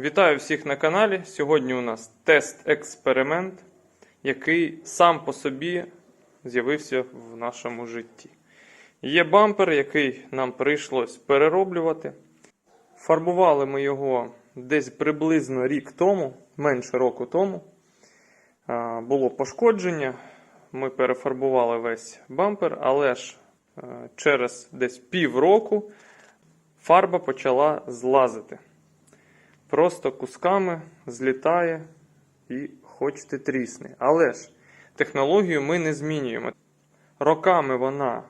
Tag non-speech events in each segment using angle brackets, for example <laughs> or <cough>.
Вітаю всіх на каналі. Сьогодні у нас тест-експеримент, який сам по собі з'явився в нашому житті. Є бампер, який нам прийшлось перероблювати. Фарбували ми його десь приблизно рік тому, менше року тому. Було пошкодження. Ми перефарбували весь бампер, але ж е, через десь півроку фарба почала злазити. Просто кусками злітає і хоч ти трісни. Але ж технологію ми не змінюємо. Роками вона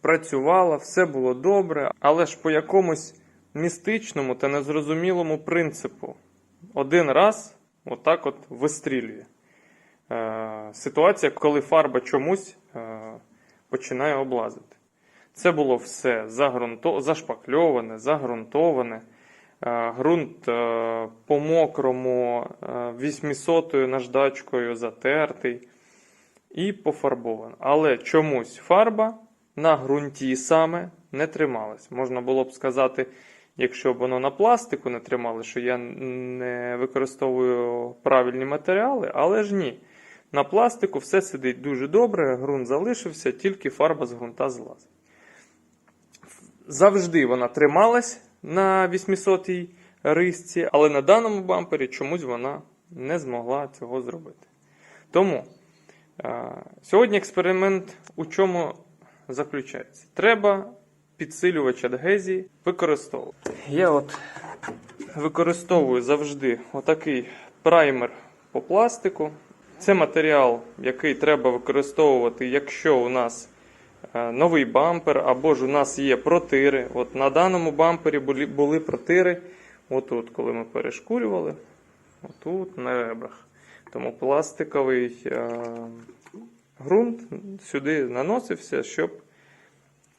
працювала, все було добре, але ж по якомусь містичному та незрозумілому принципу один раз отак от вистрілює. Е, ситуація, коли фарба чомусь е, починає облазити. Це було все загрунто... зашпакльоване, загрунтоване. Е, Ґрунт е, по мокрому 800-ю наждачкою затертий і пофарбований. Але чомусь фарба на ґрунті саме не трималась. Можна було б сказати, якщо б воно на пластику не тримало, що я не використовую правильні матеріали, але ж ні. На пластику все сидить дуже добре, ґрунт залишився, тільки фарба з ґрунта злазить. Завжди вона трималась на 800-й рисці, але на даному бампері чомусь вона не змогла цього зробити. Тому сьогодні експеримент у чому заключається? Треба підсилювач адгезії використовувати. Я от використовую завжди отакий праймер по пластику. Це матеріал, який треба використовувати, якщо у нас новий бампер, або ж у нас є протири. От на даному бампері були, були протири, отут, коли ми перешкурювали, отут на ребрах. Тому пластиковий е, ґрунт сюди наносився, щоб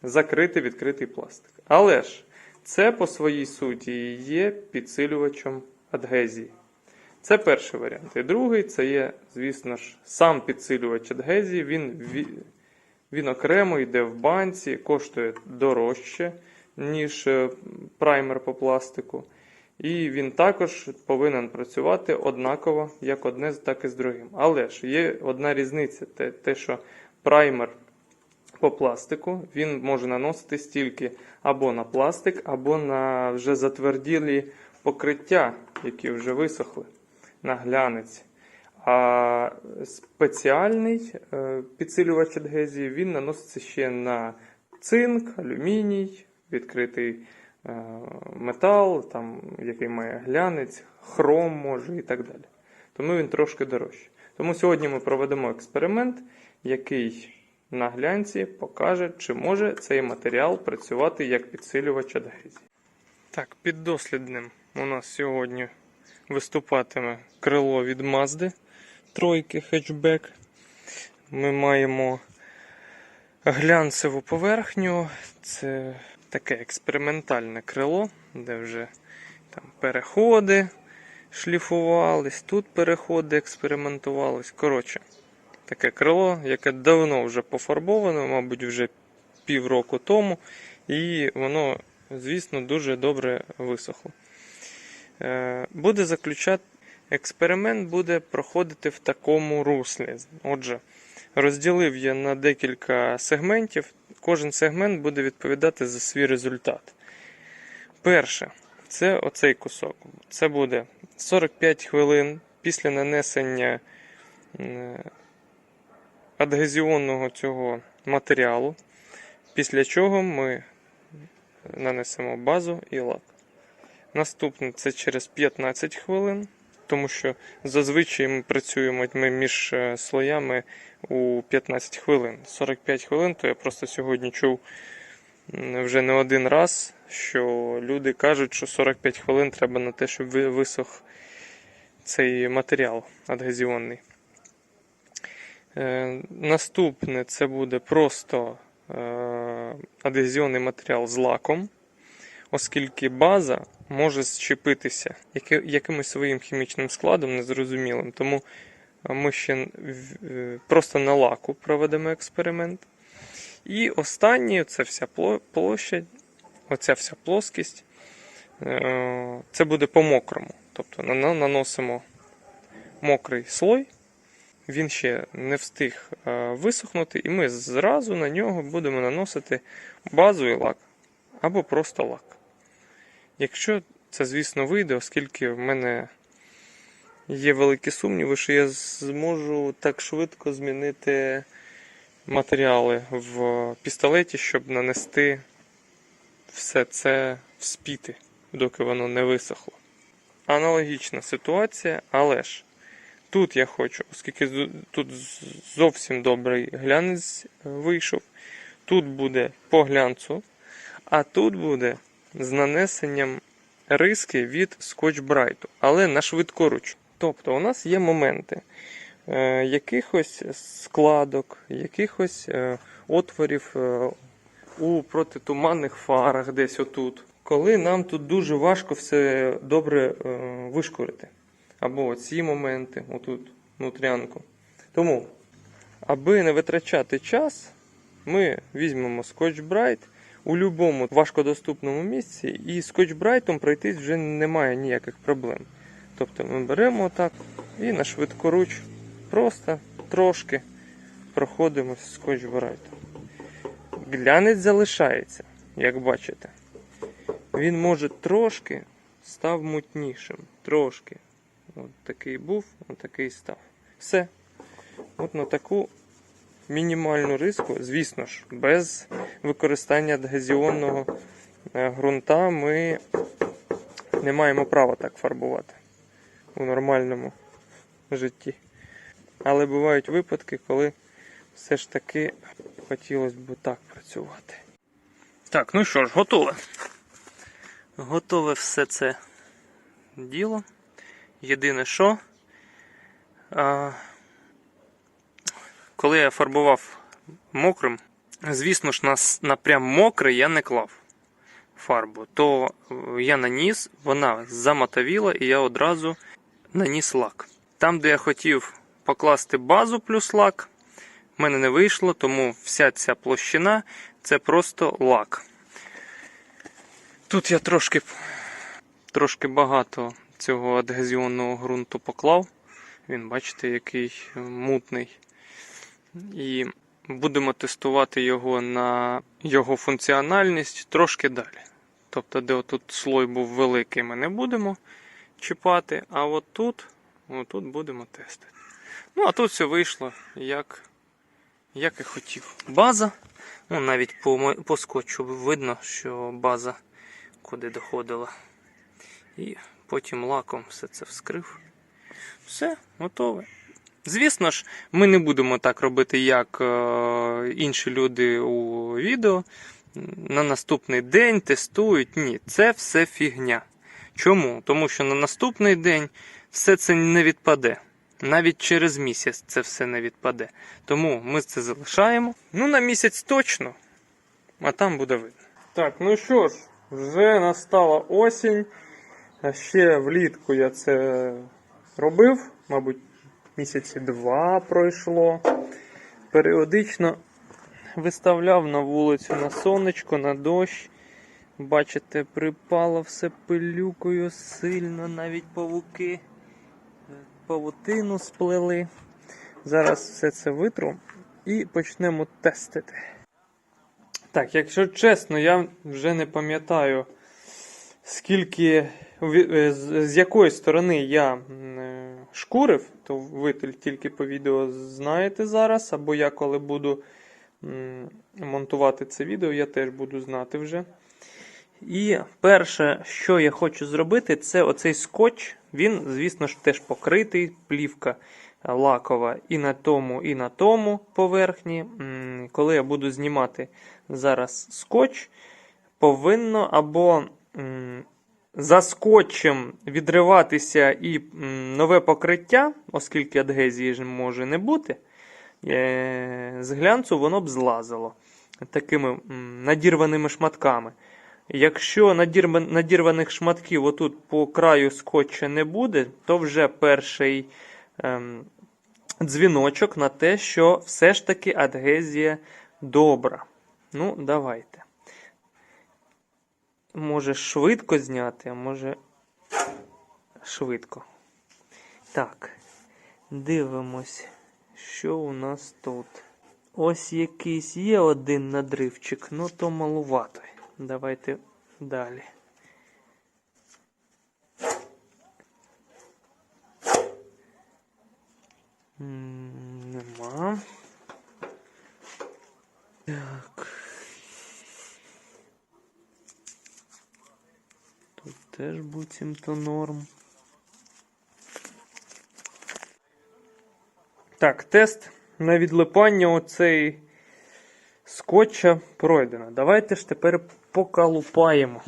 закрити відкритий пластик. Але ж це по своїй суті є підсилювачем адгезії. Це перший варіант. І другий це є, звісно ж, сам підсилювач адгезії. Він, ві- він окремо йде в банці, коштує дорожче, ніж е, праймер по пластику. І він також повинен працювати однаково як одне, так і з другим. Але ж є одна різниця: те, те що праймер по пластику він може наноситись тільки або на пластик, або на вже затверділі покриття, які вже висохли на глянець. А спеціальний е, підсилювач адгезії він наноситься ще на цинк, алюміній, відкритий е, метал, там, який має глянець, хром може і так далі. Тому він трошки дорожчий. Тому сьогодні ми проведемо експеримент, який на глянці покаже, чи може цей матеріал працювати як підсилювач адгезії. Так, піддослідним у нас сьогодні виступатиме крило від Mazda тройки хетчбек. Ми маємо глянцеву поверхню. Це таке експериментальне крило, де вже там переходи шліфувались, тут переходи експериментувались. Коротше, таке крило, яке давно вже пофарбовано, мабуть, вже півроку тому, і воно, звісно, дуже добре висохло. Е, Буде заключати експеримент буде проходити в такому руслі. Отже, розділив я на декілька сегментів. Кожен сегмент буде відповідати за свій результат. Перше, це оцей кусок. Це буде 45 хвилин після нанесення адгезіонного цього матеріалу, після чого ми нанесемо базу і лак. Наступне це через 15 хвилин, тому що зазвичай ми працюємо ми між е, слоями у 15 хвилин. 45 хвилин, то я просто сьогодні чув вже не один раз, що люди кажуть, що 45 хвилин треба на те, щоб висох цей матеріал адгезіонний. Е, Наступне це буде просто е, адгезіонний матеріал з лаком, оскільки база може зчепитися якимось своїм хімічним складом незрозумілим. Тому е, ми ще е, просто на лаку проведемо експеримент. І останнє це вся пло- площадь, оця вся плоскість. е, це буде по-мокрому. Тобто наносимо мокрий слой, він ще не встиг висохнути, і ми зразу на нього будемо наносити базовий лак або просто лак. Якщо це, звісно, вийде, оскільки в мене є великі сумніви, що я зможу так швидко змінити матеріали в пістолеті, щоб нанести все це вспіти, доки воно не висохло. Аналогічна ситуація, але ж тут я хочу, оскільки тут зовсім добрий глянець вийшов, тут буде по глянцу, а тут буде з нанесенням риски від скотч-брайту, але на швидкоруч. Тобто у нас є моменти е, якихось складок, якихось е, отворів е, у протитуманних фарах, десь отут. Коли нам тут дуже важко все добре е, вишкурити. Або ці моменти, отут, внутрянку. Тому, аби не витрачати час, ми візьмемо Bright у будь-якому важкодоступному місці, і Brightом пройтись вже немає ніяких проблем. Тобто ми беремо так і на швидкоруч просто трошки проходимо Brightом. Глянець залишається, як бачите. Він може трошки став мутнішим. Трошки. От такий був, от такий став. Все. От на таку мінімальну риску, звісно ж, без використання адгезіонного е, ґрунта ми не маємо права так фарбувати у нормальному житті. Але бувають випадки, коли все ж таки хотілося б так працювати. Так, ну що ж, готове. Готове все це діло. Єдине що, а, коли я фарбував мокрим, звісно ж, на, на прям мокрий я не клав фарбу, то е, я наніс, вона замотовіла і я одразу наніс лак. Там, де я хотів покласти базу плюс лак, в мене не вийшло, тому вся ця площина це просто лак. Тут я трошки, трошки багато цього адгезіонного ґрунту поклав. Він, бачите, який мутний. І будемо тестувати його на його функціональність трошки далі. Тобто, де отут слой був великий, ми не будемо чіпати, а от тут, отут будемо тестити. Ну, а тут все вийшло, як, як і хотів. База. Ну, навіть по, по скотчу видно, що база куди доходила. І потім лаком все це вскрив. Все, готове. Звісно ж, ми не будемо так робити, як е, інші люди у відео. На наступний день тестують. Ні, це все фігня. Чому? Тому що на наступний день все це не відпаде. Навіть через місяць це все не відпаде. Тому ми це залишаємо. Ну, на місяць точно, а там буде видно. Так, ну що ж, вже настала осінь. А ще влітку я це робив, мабуть, місяці два пройшло. Періодично виставляв на вулицю на сонечко, на дощ. Бачите, припало все пилюкою сильно, навіть павуки е, павутину сплели. Зараз все це витру і почнемо тестити. Так, якщо чесно, я вже не пам'ятаю, скільки е, з якої сторони я шкурив, то ви тільки- по відео знаєте зараз, або я коли буду монтувати це відео, я теж буду знати вже. І перше, що я хочу зробити, це оцей скотч. Він, звісно ж, теж покритий, плівка лакова і на тому, і на тому поверхні. Коли я буду знімати зараз скотч, повинно або за скотчем відриватися і нове покриття, оскільки адгезії ж може не бути. е, З глянцу воно б злазило такими надірваними шматками. Якщо надірваних шматків отут по краю скотча не буде, то вже перший ем, дзвіночок на те, що все ж таки адгезія добра. Ну, давайте. Може швидко зняти, а може швидко. Так, дивимось, що у нас тут. Ось якийсь є один надривчик, ну то малувато. Давайте далі. Нема. Так. Тут теж буцімто норм. Так, тест на відлипання оцей скотча пройдено. Давайте ж тепер покалупаємо.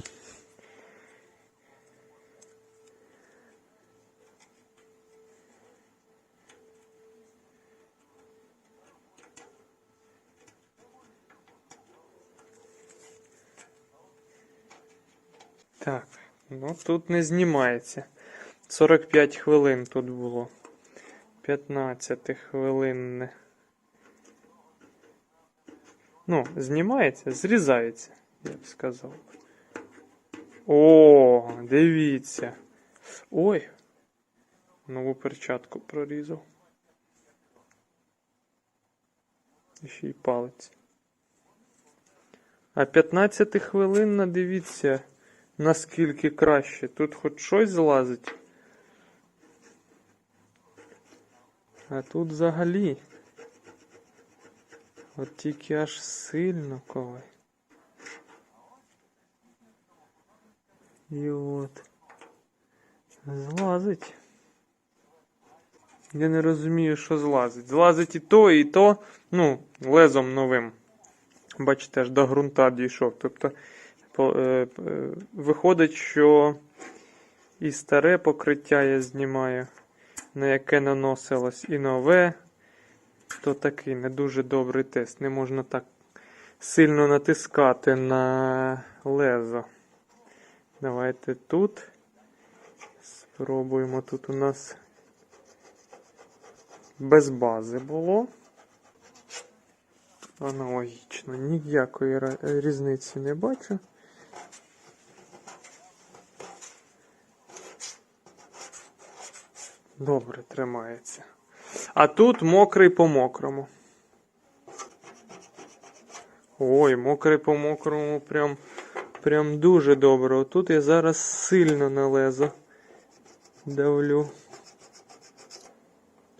Так, ну тут не знімається. 45 хвилин тут було. 15 хвилин. Ну, знімається, зрізається, я б сказав. О, дивіться. Ой. Нову перчатку прорізав. І Ще й палець. А 15 хвилин, дивіться, наскільки краще. Тут хоч щось злазить. А тут взагалі. От тільки аж сильно коли. І от. Злазить. Я не розумію, що злазить. Злазить і то, і то, ну, лезом новим. Бачите, аж до ґрунта дійшов. Тобто, виходить, що і старе покриття я знімаю на яке наносилось і нове, то такий не дуже добрий тест. Не можна так сильно натискати на лезо. Давайте тут. Спробуємо. Тут у нас без бази було. Аналогічно, ніякої різниці не бачу. Добре, тримається. А тут мокрий по мокрому. Ой, мокрий по мокрому прям, прям дуже добре. Отут я зараз сильно на лезо давлю.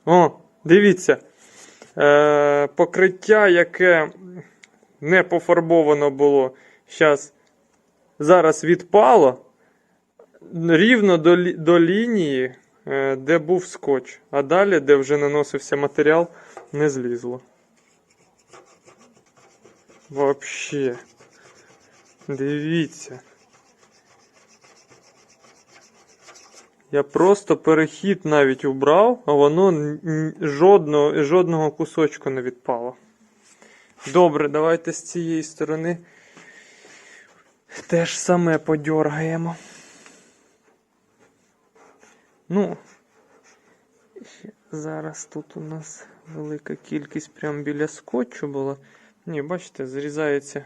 О, дивіться. Е, покриття, яке не пофарбовано було, щас, зараз відпало рівно до, до лінії, е, де був скотч. А далі, де вже наносився матеріал, не злізло. Вообще. Дивіться. Я просто перехід навіть убрав, а воно жодного, жодного кусочку не відпало. Добре, давайте з цієї сторони теж саме подьоргаємо. Ну, зараз тут у нас велика кількість прямо біля скотчу була. Ні, бачите, зрізається.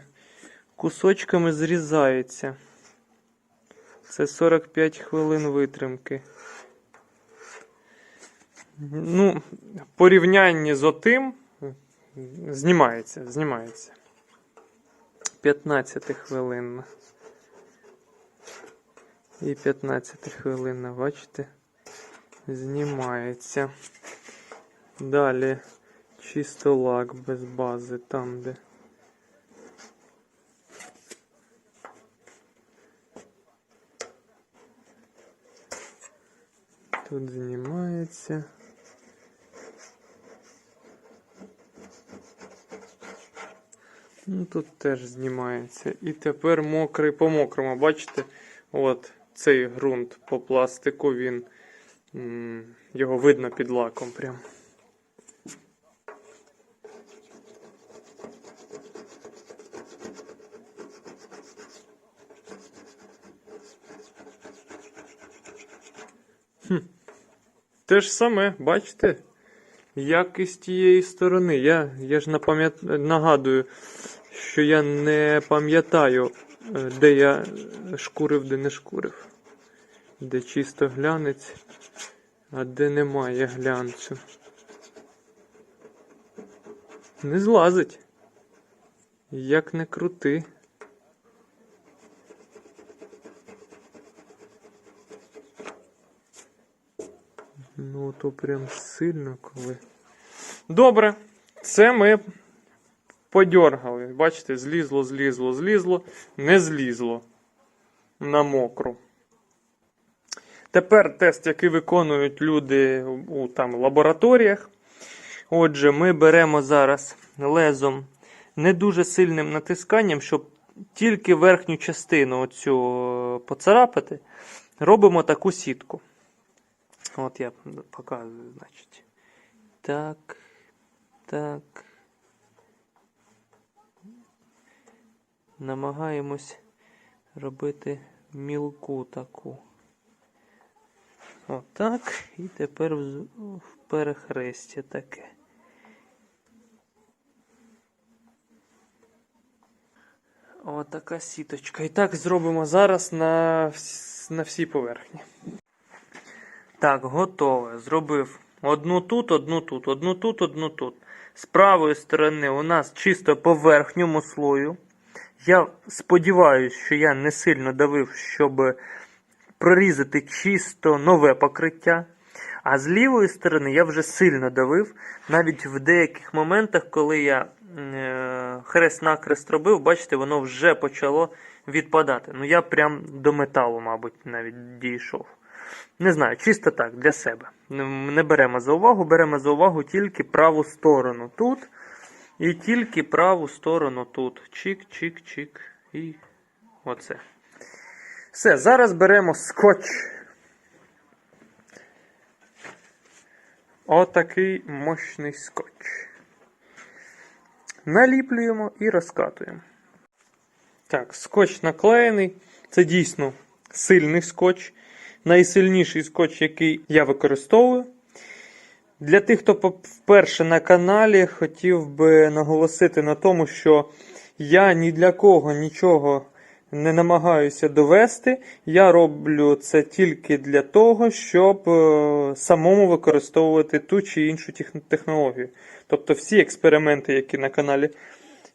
Кусочками зрізається. Це 45 хвилин витримки. Ну, порівнянні з отим знімається, знімається. 15 хвилин. І 15 хвилина, бачите? Знімається. Далі чисто лак без бази, там де. Тут знімається. Ну, тут теж знімається. І тепер мокрий по мокрому. Бачите, от цей ґрунт по пластику, він його видно під лаком прям. Хм. Те ж саме, бачите? Як і з тієї сторони. Я, я ж нагадую, що я не пам'ятаю де я шкурив, де не шкурив. Де чисто глянець, а де немає глянцю. Не злазить. Як не крути. Ну, то прям сильно коли. Добре, це ми подьоргали. Бачите, злізло, злізло, злізло, не злізло на мокру. Тепер тест, який виконують люди у там, лабораторіях. Отже, ми беремо зараз лезом не дуже сильним натисканням, щоб тільки верхню частину оцю е, поцарапати. Робимо таку сітку. От я показую, значить. Так. Так. Намагаємось робити мілку таку. Отак. І тепер в, перехрестя таке. Отака сіточка. І так зробимо зараз на, вс- на всій поверхні. Так, готове. Зробив одну тут, одну тут, одну тут, одну тут. З правої сторони у нас чисто по верхньому слою. Я сподіваюся, що я не сильно давив, щоб прорізати чисто нове покриття. А з лівої сторони я вже сильно давив, навіть в деяких моментах, коли я е, хрест-накрест робив, бачите, воно вже почало відпадати. Ну я прям до металу, мабуть, навіть дійшов. Не знаю, чисто так, для себе. Не беремо за увагу, беремо за увагу тільки праву сторону тут. І тільки праву сторону тут. Чик, чик, чик. І оце. Все, зараз беремо скотч. Отакий мощний скотч. Наліплюємо і розкатуємо. Так, скотч наклеєний. Це дійсно сильний скотч. Найсильніший скотч, який я використовую. Для тих, хто вперше на каналі, хотів би наголосити на тому, що я ні для кого нічого не намагаюся довести. Я роблю це тільки для того, щоб е, самому використовувати ту чи іншу технологію. Тобто всі експерименти, які на каналі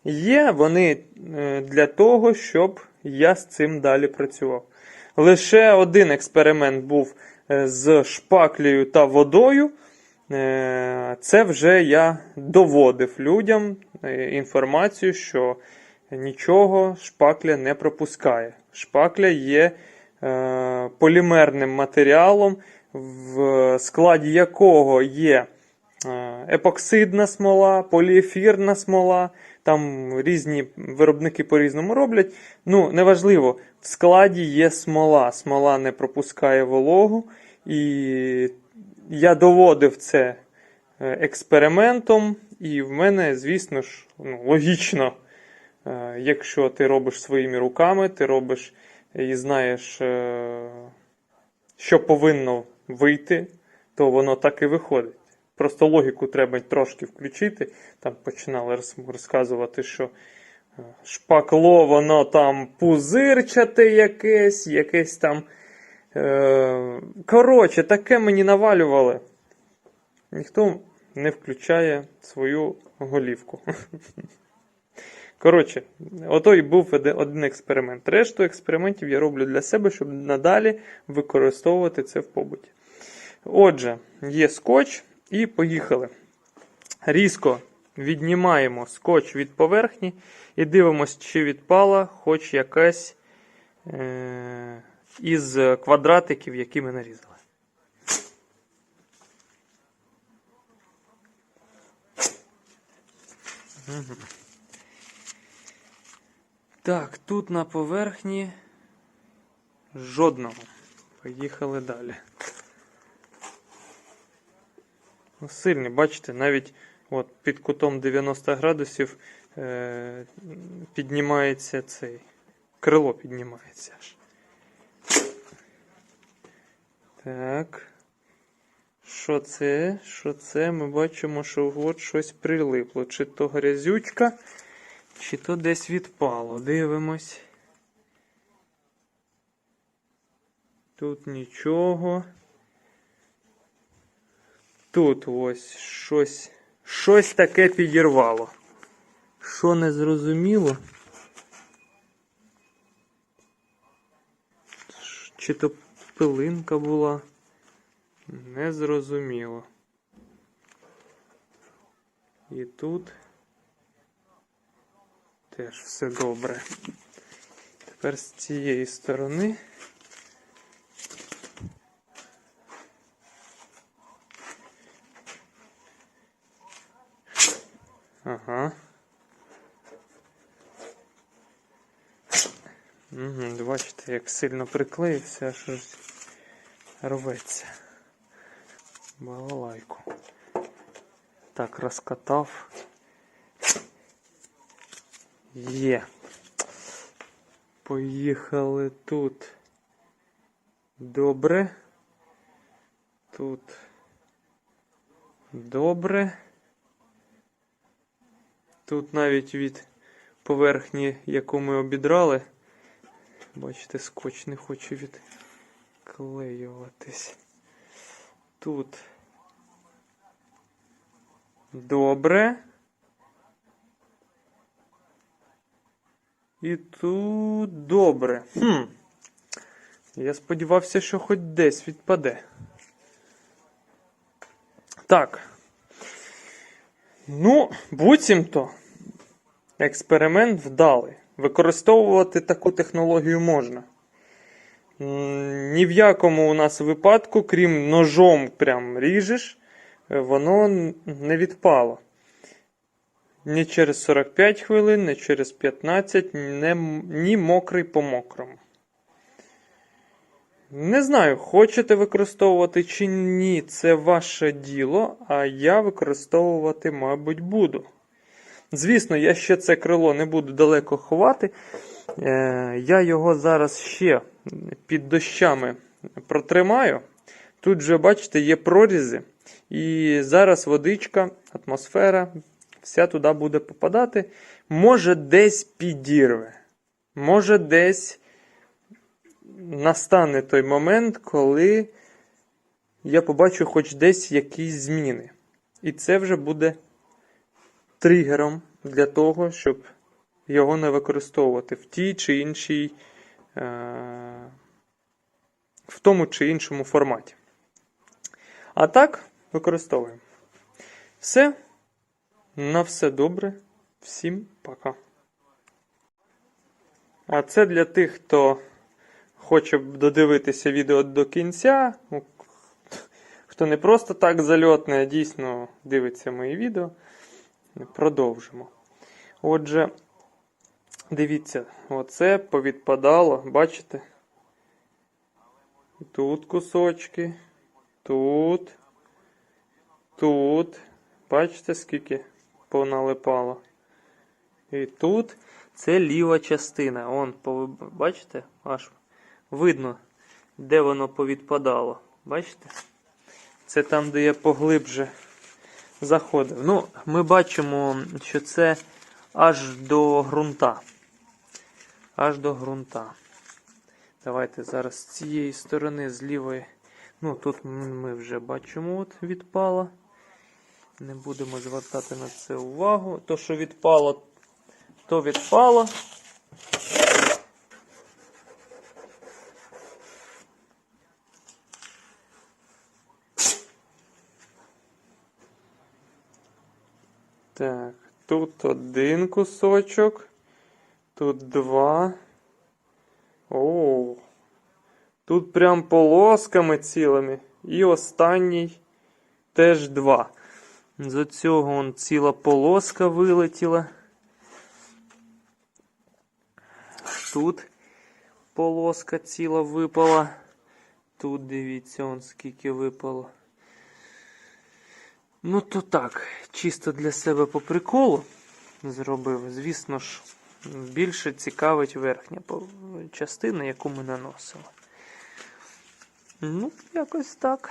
є, вони е, для того, щоб я з цим далі працював. Лише один експеримент був е, з шпаклею та водою. Е, Це вже я доводив людям е, інформацію, що нічого шпакля не пропускає. Шпакля є е, полімерним матеріалом, в складі якого є епоксидна смола, поліефірна смола. Там різні виробники по-різному роблять. Ну, неважливо, в складі є смола. Смола не пропускає вологу. І я доводив це е, експериментом, і в мене, звісно ж, ну, логічно, е, якщо ти робиш своїми руками, ти робиш і знаєш, е, що повинно вийти, то воно так і виходить. Просто логіку треба трошки включити. Там починали розказувати, що шпакло, воно там пузирчате якесь, якесь там. Е, Коротше, таке мені навалювали. Ніхто не включає свою голівку. <laughs> Коротше, ото і був один експеримент. Решту експериментів я роблю для себе, щоб надалі використовувати це в побуті. Отже, є скотч і поїхали. Різко віднімаємо скотч від поверхні і дивимося, чи відпала хоч якась е- із квадратиків, які ми нарізали. Так, тут на поверхні жодного. Поїхали далі. Ну, Сильний, бачите, навіть от під кутом 90 градусів е, піднімається цей. Крило піднімається аж. Так. Що це? Що це? Ми бачимо, що от щось прилипло. Чи то грязючка, чи то десь відпало. Дивимось. Тут нічого. Тут ось щось щось таке підірвало. Що не зрозуміло? Чи то пилинка була? Не зрозуміло. І тут теж все добре. Тепер з цієї сторони. Ага. Угу, бачите, як сильно приклеївся, аж рветься. Балалайку. Так, розкатав. Є. Поїхали тут. Добре. Тут. Добре. Тут навіть від поверхні, яку ми обідрали, бачите, скотч не хоче відклеюватись. Тут добре. І тут добре. Хм. Я сподівався, що хоч десь відпаде. Так. Ну, буцімто, експеримент вдалий. Використовувати таку технологію можна. Ні в якому у нас випадку, крім ножом прям ріжеш, е, воно не відпало. Ні через 45 хвилин, ні через 15, не, ні мокрий по мокрому. Не знаю, хочете використовувати чи ні, це ваше діло, а я використовувати, мабуть, буду. Звісно, я ще це крило не буду далеко ховати. Е, я його зараз ще під дощами протримаю. Тут вже, бачите, є прорізи. І зараз водичка, атмосфера, вся туди буде попадати. Може, десь підірве. Може, десь настане той момент, коли я побачу хоч десь якісь зміни. І це вже буде тригером для того, щоб його не використовувати в тій чи іншій, в тому чи іншому форматі. А так, використовуємо. Все. На все добре. Всім пока. А це для тих, хто хоче додивитися відео до кінця. ну, Хто не просто так зальотний, а дійсно дивиться мої відео. Продовжимо. Отже, дивіться, оце повідпадало, бачите? Тут кусочки, тут, тут. Бачите, скільки поналипало? І тут це ліва частина. Он, бачите, аж видно, де воно повідпадало. Бачите? Це там, де я поглибже заходив. Ну, ми бачимо, що це аж до ґрунта. Аж до ґрунта. Давайте зараз з цієї сторони, з лівої. Ну, тут ми вже бачимо, от відпало. Не будемо звертати на це увагу. То, що відпало, то відпало. Так, тут один кусочок, тут два. О, тут прям полосками цілими. І останній теж два. З цього он ціла полоска вилетіла. Тут полоска ціла випала. Тут дивіться, он скільки випало. Ну, то так, чисто для себе по приколу зробив. Звісно ж, більше цікавить верхня частина, яку ми наносили. Ну, якось так.